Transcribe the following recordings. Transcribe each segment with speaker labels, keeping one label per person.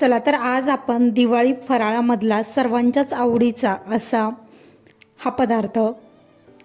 Speaker 1: चला तर आज आपण दिवाळी फराळामधला सर्वांच्याच आवडीचा असा हा पदार्थ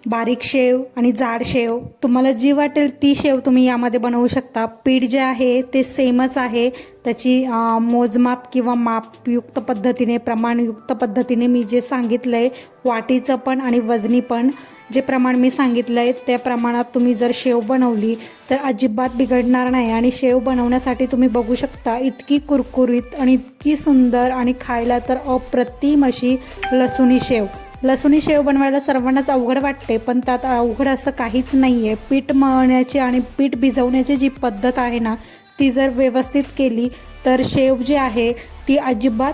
Speaker 1: बारीक शेव आणि जाड शेव. तुम्हाला जी वाटेल ती शेव तुम्ही यामध्ये बनवू शकता. पीठ जे आहे ते सेमच आहे. त्याची मोजमाप किंवा मापयुक्त पद्धतीने प्रमाणयुक्त पद्धतीने मी जे सांगितलं आहे वाटीचं पण आणि वजनी पण जे प्रमाण मी सांगितलं आहे त्या प्रमाणात तुम्ही जर शेव बनवली तर अजिबात बिघडणार नाही. आणि शेव बनवण्यासाठी तुम्ही बघू शकता इतकी कुरकुरीत आणि इतकी सुंदर आणि खायला तर अप्रतिम अशी लसुणी शेव. लसुणी शेव बनवायला सर्वांनाच अवघड वाटते पण त्यात अवघड असं काहीच नाही आहे पीठ मळण्याची आणि पीठ भिजवण्याची जी पद्धत आहे ना ती जर व्यवस्थित केली तर शेव जी आहे ती अजिबात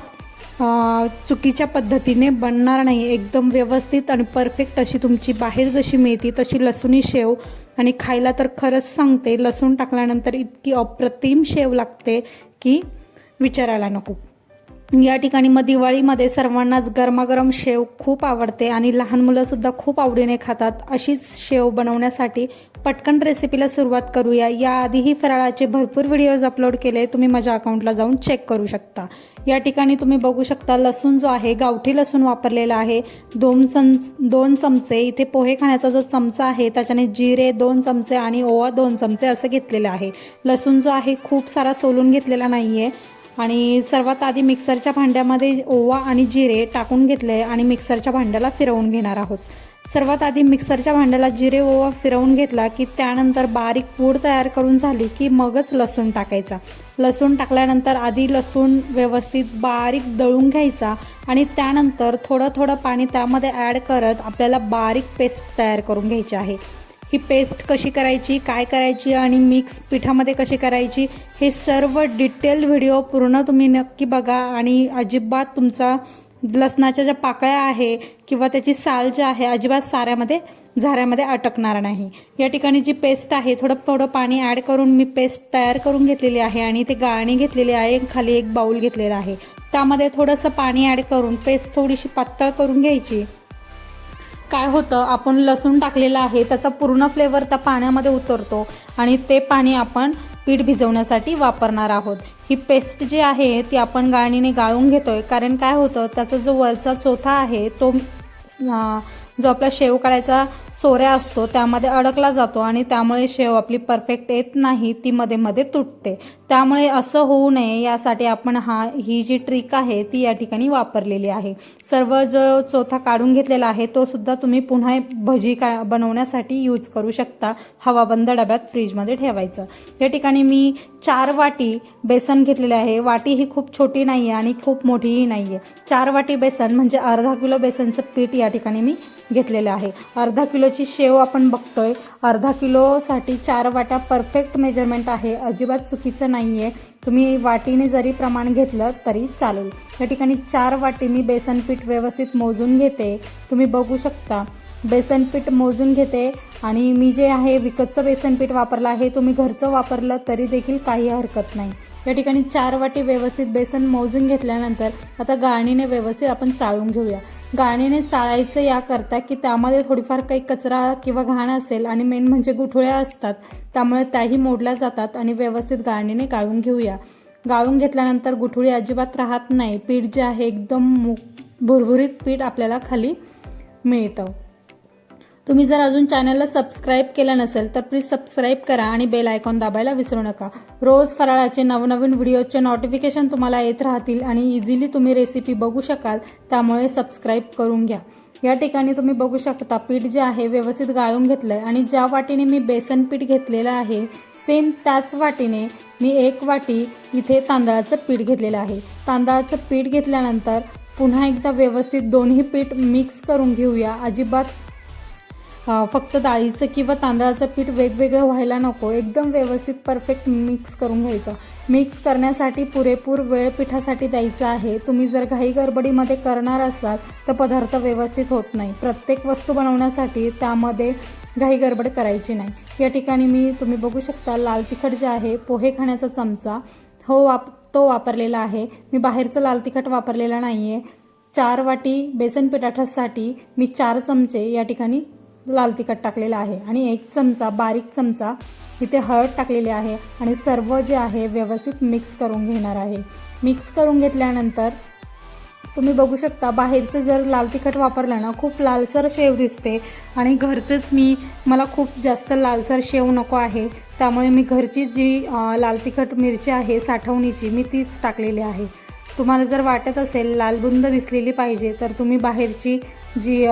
Speaker 1: चुकीच्या पद्धतीने बनणार नाही. एकदम व्यवस्थित आणि परफेक्ट अशी तुमची बाहेर जशी मिळते तशी लसुणी शेव. आणि खायला तर खरंच सांगते लसूण टाकल्यानंतर इतकी अप्रतिम शेव लागते की विचारायला नको. या ठिकाणी मग दिवाळीमध्ये सर्वांनाच गरमागरम शेव खूप आवडते आणि लहान मुलंसुद्धा खूप आवडीने खातात. अशीच शेव बनवण्यासाठी पटकन रेसिपीला सुरुवात करूया. याआधीही फराळाचे भरपूर व्हिडिओज अपलोड केले. तुम्ही माझ्या अकाउंटला जाऊन चेक करू शकता. या ठिकाणी तुम्ही बघू शकता लसूण जो आहे गावठी लसूण वापरलेला आहे. दोन चम दोन चमचे इथे पोहे खाण्याचा जो चमचा आहे त्याच्याने जिरे दोन चमचे आणि ओवा दोन चमचे असं घेतलेलं आहे. लसूण जो आहे खूप सारा सोलून घेतलेला नाही आहे आणि सर्वात आधी मिक्सरच्या भांड्यामध्ये ओवा आणि जिरे टाकून घेतले आणि मिक्सरच्या भांड्याला फिरवून घेणार आहोत. सर्वात आधी मिक्सरच्या भांड्याला जिरे ओवा फिरवून घेतला की त्यानंतर बारीक पूड तयार करून झाली की मगच लसूण टाकायचा. लसूण टाकल्यानंतर आधी लसूण व्यवस्थित बारीक दळून घ्यायचा आणि त्यानंतर थोडं थोडं पाणी त्यामध्ये ॲड करत आपल्याला बारीक पेस्ट तयार करून घ्यायची आहे. ही पेस्ट कशी करायची काय करायची आणि मिक्स पिठामध्ये कशी करायची हे सर्व डिटेल व्हिडिओ पूर्ण तुम्ही नक्की बघा आणि अजिबात तुमचा लसणाच्या ज्या पाकळ्या आहे किंवा त्याची साल जी आहे अजिबात साऱ्यामध्ये झाऱ्यामध्ये अटकणार नाही. या ठिकाणी जी पेस्ट आहे थोडं थोडं पाणी ॲड करून मी पेस्ट तयार करून घेतलेली आहे आणि ते गाळणी घेतलेली आहे खाली एक बाऊल घेतलेला आहे. त्यामध्ये थोडंसं पाणी ॲड करून पेस्ट थोडीशी पातळ करून घ्यायची. काय होतं आपण लसूण टाकलेलं आहे त्याचा पूर्ण फ्लेवर त्या पाण्यामध्ये उतरतो आणि ते पाणी आपण पीठ भिजवण्यासाठी वापरणार आहोत. ही पेस्ट जी आहे ती आपण गाळणीने गाळून घेतोय. कारण काय होतं त्याचा जो वरचा चोथा आहे तो जो आपला शेव काढायचा सोऱ्या असतो त्यामध्ये अडकला जातो आणि त्यामुळे शेव आपली परफेक्ट येत नाही ती मध्ये मध्ये तुटते. त्यामुळे असं होऊ नये यासाठी आपण हा ही जी ट्रिक आहे ती या ठिकाणी वापरलेली आहे. सर्व जो चोथा काढून घेतलेला आहे तो सुद्धा तुम्ही पुन्हा भजी का बनवण्यासाठी यूज करू शकता हवाबंद डब्यात फ्रीजमध्ये ठेवायचं. या ठिकाणी मी चार वाटी बेसन घेतलेले आहे. वाटी ही खूप छोटी नाही आहे आणि खूप मोठीही नाही आहे चार वाटी बेसन म्हणजे अर्धा किलो बेसनचं पीठ या ठिकाणी मी घेतलेलं आहे. अर्धा किलोची शेव आपण बघतोय. अर्धा किलोसाठी चार वाट्या परफेक्ट मेजरमेंट आहे. अजिबात चुकीचं नाही आहे तुम्ही वाटीने जरी प्रमाण घेतलं तरी चालेल. या ठिकाणी चार वाटी मी बेसन पीठ व्यवस्थित मोजून घेते. तुम्ही बघू शकता. बेसन पीठ मोजून घेते आणि मी जे आहे विकतचं बेसन पीठ वापरलं आहे तुम्ही घरचं वापरलं तरी देखील काही हरकत नाही. या ठिकाणी चार वाटी व्यवस्थित बेसन मोजून घेतल्यानंतर आता गाळणीने व्यवस्थित आपण चाळून घेऊया. गाणीने चाळायचं याकरता की त्यामध्ये थोडीफार काही कचरा किंवा घाण असेल आणि मेन म्हणजे गुठळ्या असतात त्यामुळे त्याही मोडल्या जातात आणि व्यवस्थित गाळणीने गाळून घेऊया. गाळून घेतल्यानंतर गुठळी अजिबात राहत नाही. पीठ जे आहे एकदम मु भुरभुरीत पीठ आपल्याला खाली मिळतं. तुम्ही जर अजून चॅनलला सबस्क्राईब केलं नसेल तर प्लीज सबस्क्राईब करा आणि बेल आयकॉन दाबायला विसरू नका. रोज फराळाचे नवनवीन व्हिडिओचे नोटिफिकेशन तुम्हाला येत राहतील आणि इझिली तुम्ही रेसिपी बघू शकाल त्यामुळे सबस्क्राईब करून घ्या. या ठिकाणी तुम्ही बघू शकता पीठ जे आहे व्यवस्थित गाळून घेतलं आहे आणि ज्या वाटीने मी बेसन पीठ घेतलेलं आहे सेम त्याच वाटीने मी एक वाटी इथे तांदळाचं पीठ घेतलेलं आहे. तांदळाचं पीठ घेतल्यानंतर पुन्हा एकदा व्यवस्थित दोन्ही पीठ मिक्स करून घेऊया. अजिबात फक्त डाळीचं किंवा तांदळाचं पीठ वेगवेगळं व्हायला नको. एकदम व्यवस्थित परफेक्ट मिक्स करून घ्यायचं. मिक्स करण्यासाठी पुरेपूर वेळ पिठासाठी द्यायचा आहे. तुम्ही जर घाई गडबडीमध्ये करणार असाल तर पदार्थ व्यवस्थित होत नाही. प्रत्येक वस्तू बनवण्यासाठी त्यामध्ये घाई गडबड करायची नाही. या ठिकाणी मी तुम्ही बघू शकता लाल तिखट जे आहे पोहे खाण्याचा चमचा हो वाप तो वापरलेला आहे. मी बाहेरचं लाल तिखट वापरलेला नाही आहे चार वाटी बेसन पिठाठासाठी मी चार चमचे या ठिकाणी लाल तिखट टाकलेलं आहे आणि एक चमचा बारीक चमचा इथे हळद टाकलेली आहे आणि सर्व जे आहे व्यवस्थित मिक्स करून घेणार आहे. मिक्स करून घेतल्यानंतर तुम्ही बघू शकता बाहेरचं जर लाल तिखट वापरलं ना खूप लालसर शेव दिसते आणि घरचंच मी मला खूप जास्त लालसर शेव नको आहे. त्यामुळे मी घरची जी लाल तिखट मिरची आहे साठवणीची मी तीच टाकलेली आहे. तुम्हाला जर वाटत असेल लालबुंद दिसलेली पाहिजे तर तुम्ही बाहेरची जी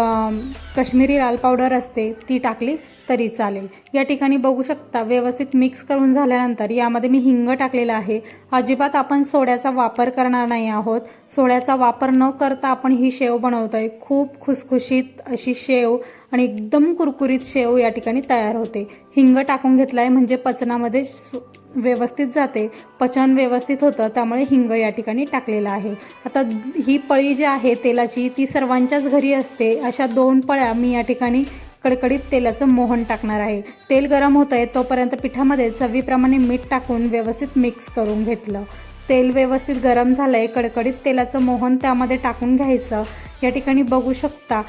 Speaker 1: कश्मीरी लाल पावडर असते ती टाकली तरी चालेल. या ठिकाणी बघू शकता व्यवस्थित मिक्स करून झाल्यानंतर यामध्ये मी हिंग टाकलेलं आहे. अजिबात आपण सोड्याचा वापर करणार नाही आहोत. सोड्याचा वापर न करता आपण ही शेव बनवतोय. खूप खुसखुशीत अशी शेव आणि एकदम कुरकुरीत शेव या ठिकाणी तयार होते. हिंग टाकून घेतला आहे म्हणजे पचनामध्ये सु- व्यवस्थित जाते पचन व्यवस्थित होतं त्यामुळे हिंग या ठिकाणी टाकलेलं आहे. आता ही पळी जी आहे तेलाची ती सर्वांच्याच घरी असते. अशा दोन पळ्या मी या ठिकाणी कडकडीत तेलाचं मोहन टाकणार आहे. तेल गरम होत आहे तोपर्यंत पिठामध्ये चवीप्रमाणे मीठ टाकून व्यवस्थित मिक्स करून घेतलं. तेल व्यवस्थित गरम झालं आहे कडकडीत तेलाचं मोहन त्यामध्ये टाकून घ्यायचं. या ठिकाणी बघू शकता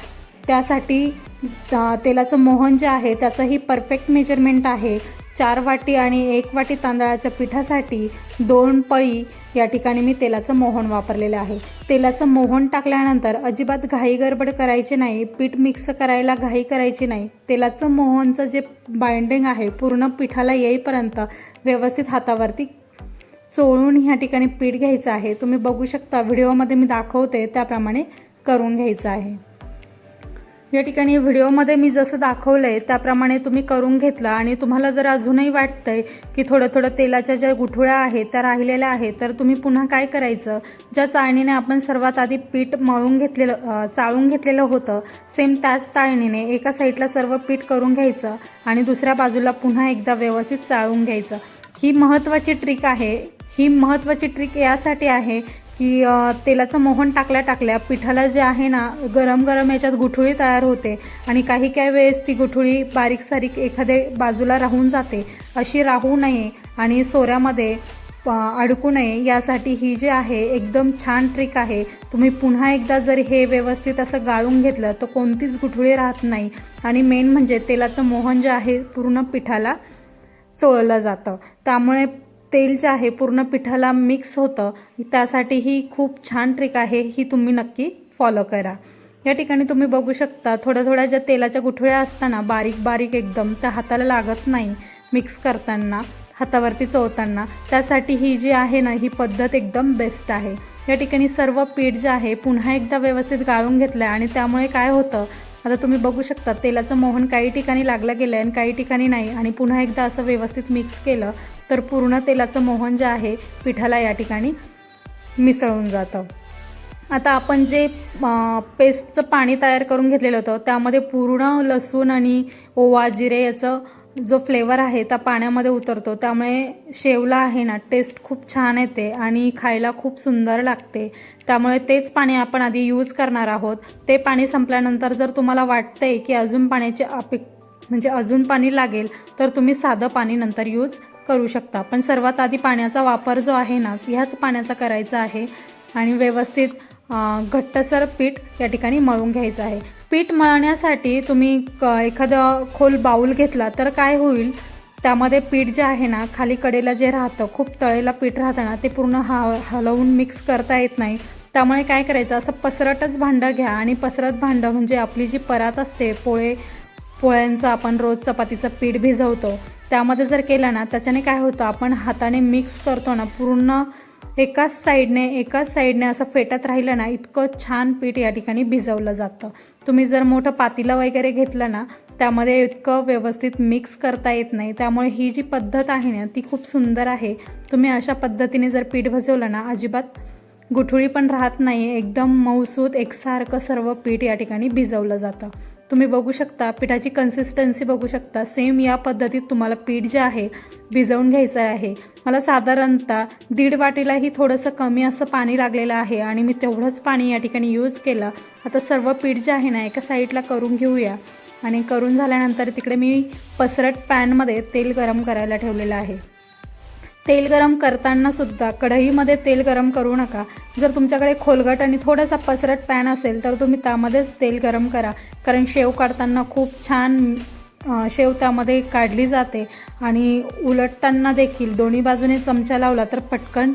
Speaker 1: त्यासाठी तेलाचं मोहन जे आहे त्याचंही परफेक्ट मेजरमेंट आहे. चार वाटी आणि एक वाटी तांदळाच्या पिठासाठी दोन पळी या ठिकाणी मी तेलाचं मोहन वापरलेलं आहे. तेलाचं मोहन टाकल्यानंतर अजिबात घाई गडबड करायची नाही पीठ मिक्स करायला घाई करायची नाही. तेलाचं मोहनचं जे बाइंडिंग आहे पूर्ण पिठाला येईपर्यंत व्यवस्थित हातावरती चोळून ह्या ठिकाणी पीठ घ्यायचं आहे. तुम्ही बघू शकता व्हिडिओमध्ये मी दाखवते त्याप्रमाणे करून घ्यायचं आहे. या ठिकाणी व्हिडिओमध्ये मी जसं दाखवलं आहे त्याप्रमाणे तुम्ही करून घेतलं आणि तुम्हाला जर अजूनही वाटतंय की थोडं थोडं तेलाच्या ज्या गुठळ्या आहेत त्या राहिलेल्या आहेत तर तुम्ही पुन्हा काय करायचं? ज्या चाळणीने आपण सर्वात आधी पीठ मळून घेतलेलं चाळून घेतलेलं होतं सेम त्याच चाळणीने एका साईडला सर्व पीठ करून घ्यायचं आणि दुसऱ्या बाजूला पुन्हा एकदा व्यवस्थित चाळून घ्यायचं. ही महत्त्वाची ट्रिक आहे. ही महत्त्वाची ट्रिक यासाठी आहे की तेलाचं मोहन टाकल्या टाकल्या पिठाला जे आहे ना गरम गरम याच्यात गुठळी तयार होते आणि काही काही वेळेस ती गुठळी बारीक सारीक एखादे बाजूला राहून जाते अशी राहू नये आणि सोऱ्यामध्ये अडकू नये. यासाठी ही जी आहे एकदम छान ट्रिक आहे. तुम्ही पुन्हा एकदा जर हे व्यवस्थित असं गाळून घेतलं तर कोणतीच गुठळी राहत नाही. आणि मेन म्हणजे तेलाचं मोहन जे आहे पूर्ण पिठाला चोळलं जातं. त्यामुळे तेल जे आहे पूर्ण पिठाला मिक्स होतं. त्यासाठी ही खूप छान ट्रिक आहे ही तुम्ही नक्की फॉलो करा. या ठिकाणी तुम्ही बघू शकता थोड्या थोड्या ज्या तेलाच्या गुठळ्या असताना बारीक बारीक एकदम त्या हाताला लागत नाही मिक्स करताना हातावरती चोळताना. त्यासाठी ही जी आहे ना ही पद्धत एकदम बेस्ट आहे. या ठिकाणी सर्व पीठ जे आहे पुन्हा एकदा व्यवस्थित गाळून घेतलं आहे आणि त्यामुळे काय होतं आता तुम्ही बघू शकता तेलाचं मोहन काही ठिकाणी लागलं गेलं आहे आणि काही ठिकाणी नाही. आणि पुन्हा एकदा असं व्यवस्थित मिक्स केलं तर पूर्ण तेलाचं मोहन जे आहे पिठाला या ठिकाणी मिसळून जातं. आता आपण जे पेस्टचं पाणी तयार करून घेतलेलं होतं त्यामध्ये पूर्ण लसूण आणि ओवा जिरे याचं जो फ्लेवर आहे त्या पाण्यामध्ये उतरतो. त्यामुळे शेवला आहे ना टेस्ट खूप छान येते आणि खायला खूप सुंदर लागते. त्यामुळे तेच पाणी आपण आधी यूज करणार आहोत. ते पाणी संपल्यानंतर जर तुम्हाला वाटतंय की अजून पाण्याची अपे म्हणजे अजून पाणी लागेल तर तुम्ही साधं पाणी नंतर यूज करू शकता. पण सर्वात आधी पाण्याचा वापर जो आहे ना ह्याच पाण्याचा करायचा आहे आणि व्यवस्थित घट्टसर पीठ या ठिकाणी मळून घ्यायचं आहे. पीठ मळण्यासाठी तुम्ही क एखादं खोल बाऊल घेतला तर काय होईल? त्यामध्ये पीठ जे आहे ना खाली कडेला जे राहतं खूप तळेला पीठ राहतं ना ते पूर्ण हा हलवून मिक्स करता येत नाही. त्यामुळे काय करायचं? असं पसरटच भांडं घ्या आणि पसरत भांडं म्हणजे आपली जी परात असते पोळे पोळ्यांचं आपण रोज चपातीचं पीठ भिजवतो त्यामध्ये जर केलं ना त्याच्याने काय होतं? आपण हाताने मिक्स करतो ना पूर्ण एकाच साईडने एकाच साईडने असं फेटत राहिलं ना इतकं छान पीठ या ठिकाणी भिजवलं जातं. तुम्ही जर मोठं पातीलं वगैरे घेतलं ना त्यामध्ये इतकं व्यवस्थित मिक्स करता येत नाही. त्यामुळे ही जी पद्धत आहे ना ती खूप सुंदर आहे. तुम्ही अशा पद्धतीने जर पीठ भजवलं ना अजिबात गुठळी पण राहत नाही एकदम मऊसूत एकसारखं सर्व पीठ या ठिकाणी भिजवलं जातं. तुम्ही बघू शकता पिठाची कन्सिस्टन्सी बघू शकता. सेम या पद्धतीत तुम्हाला पीठ जे आहे भिजवून घ्यायचं आहे. मला साधारणतः दीड वाटीलाही थोडंसं कमी असं पाणी लागलेलं आहे आणि मी तेवढंच पाणी या ठिकाणी यूज केलं. आता सर्व पीठ जे आहे ना एका साईडला करून घेऊया. आणि करून झाल्यानंतर तिकडे मी पसरट पॅनमध्ये तेल गरम करायला ठेवलेलं आहे. तेल गरम करताना सुद्धा कढईमध्ये तेल गरम करू नका. जर तुमच्याकडे खोलगट आणि थोडासा पसरट पॅन असेल तर तुम्ही त्यामध्येच तेल गरम करा. कारण शेव काढताना खूप छान शेव त्यामध्ये काढली जाते आणि उलटताना देखील दोन्ही बाजूने चमचा लावला तर पटकन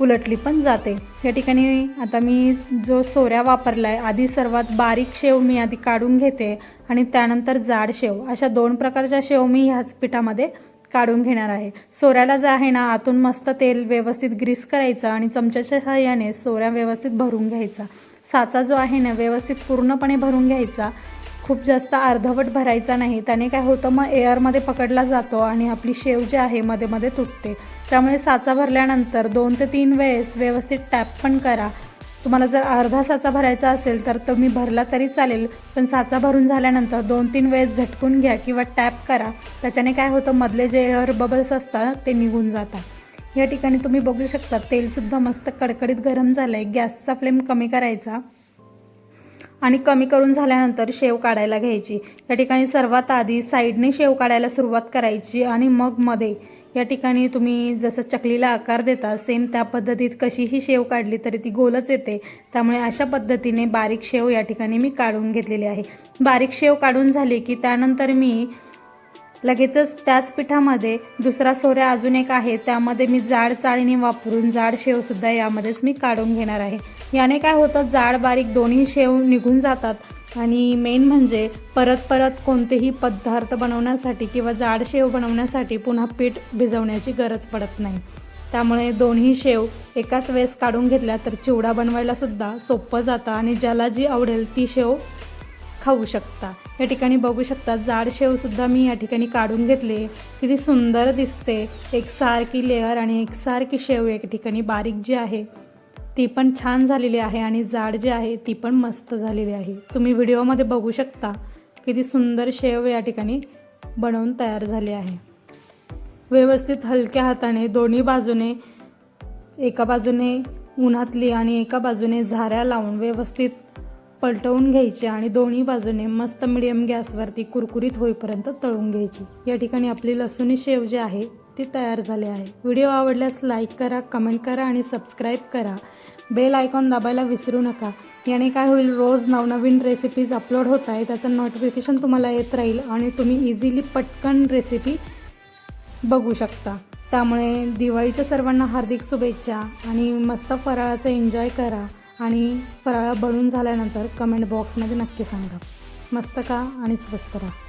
Speaker 1: उलटली पण जाते. या ठिकाणी आता मी जो सोऱ्या वापरला आहे आधी सर्वात बारीक शेव मी आधी काढून घेते आणि त्यानंतर जाड शेव. अशा दोन प्रकारच्या शेव मी ह्याच पिठामध्ये काढून घेणार आहे. सोऱ्याला जे आहे ना आतून मस्त तेल व्यवस्थित ग्रीस करायचं आणि चमच्याच्या सहाय्याने सोऱ्या व्यवस्थित भरून घ्यायचा. साचा जो आहे ना व्यवस्थित पूर्णपणे भरून घ्यायचा. खूप जास्त अर्धवट भरायचा नाही. त्याने काय होतं मग एअरमध्ये पकडला जातो आणि आपली शेव जी आहे मध्ये मध्ये तुटते. त्यामुळे साचा भरल्यानंतर दोन ते तीन वेळेस व्यवस्थित टॅप पण करा. तुम्हाला जर अर्धा साचा भरायचा असेल तर तुम्ही भरला तरी चालेल पण साचा भरून झाल्यानंतर दोन तीन वेळेस झटकून घ्या किंवा टॅप करा. त्याच्याने काय होतं मधले जे एअर बबल्स असतात ते निघून जातात. या ठिकाणी तुम्ही बघू शकता तेलसुद्धा मस्त कडकडीत गरम झालं आहे गॅसचा फ्लेम कमी करायचा आणि कमी करून झाल्यानंतर शेव काढायला घ्यायची. या ठिकाणी सर्वात आधी साईडने शेव काढायला सुरुवात करायची आणि मग मध्ये या ठिकाणी तुम्ही जसं चकलीला आकार देता सेम त्या पद्धतीत कशीही शेव काढली तरी ती गोलच येते. त्यामुळे अशा पद्धतीने बारीक शेव या ठिकाणी मी काढून घेतलेली आहे. बारीक शेव काढून झाली की त्यानंतर मी लगेचच त्याच पिठामध्ये दुसरा सोऱ्या अजून एक आहे त्यामध्ये मी जाड चाळणी वापरून जाड शेवसुद्धा यामध्येच मी काढून घेणार आहे. याने काय होतं जाड बारीक दोन्ही शेव निघून जातात. आणि मेन म्हणजे परत परत कोणतेही पदार्थ बनवण्यासाठी किंवा जाड शेव बनवण्यासाठी पुन्हा पीठ भिजवण्याची गरज पडत नाही. त्यामुळे दोन्ही शेव एकाच वेळेस काढून घेतल्या तर चिवडा बनवायलासुद्धा सोपं जातं आणि ज्याला जी आवडेल ती शेव खाऊ शकता. या ठिकाणी बघू शकता जाड शेवसुद्धा मी या ठिकाणी काढून घेतले. किती सुंदर दिसते. एक सारखी लेअर आणि एक सारखी शेव एक ठिकाणी बारीक जी आहे. ती पण छान झालेली आहे आणि जाड जी आहे ती पण मस्त झालेली आहे. तुम्ही व्हिडिओमध्ये बघू शकता किती सुंदर शेव या ठिकाणी बनवून तयार झाले आहे. व्यवस्थित हलक्या हाताने दोन्ही बाजूने एका बाजूने उन्हातली आणि एका बाजूने झाऱ्या लावून व्यवस्थित पलटवून घ्यायची आणि दोन्ही बाजूने मस्त मिडियम गॅसवरती कुरकुरीत होईपर्यंत तळून घ्यायची. या ठिकाणी आपली लसूणी शेव जी आहे ती तयार झाली आहे. व्हिडिओ आवडल्यास लाईक करा कमेंट करा आणि सबस्क्राईब करा. बेल आयकॉन दाबायला विसरू नका. याने काय होईल रोज नवनवीन रेसिपीज अपलोड होत आहे त्याचं नोटिफिकेशन तुम्हाला येत राहील आणि तुम्ही इझिली पटकन रेसिपी बघू शकता. त्यामुळे दिवाळीच्या सर्वांना हार्दिक शुभेच्छा आणि मस्त फराळाचं एन्जॉय करा आणि फराळ बनून झाल्यानंतर कमेंट बॉक्समध्ये नक्की सांगा. मस्त का आणि स्वस्त राहा.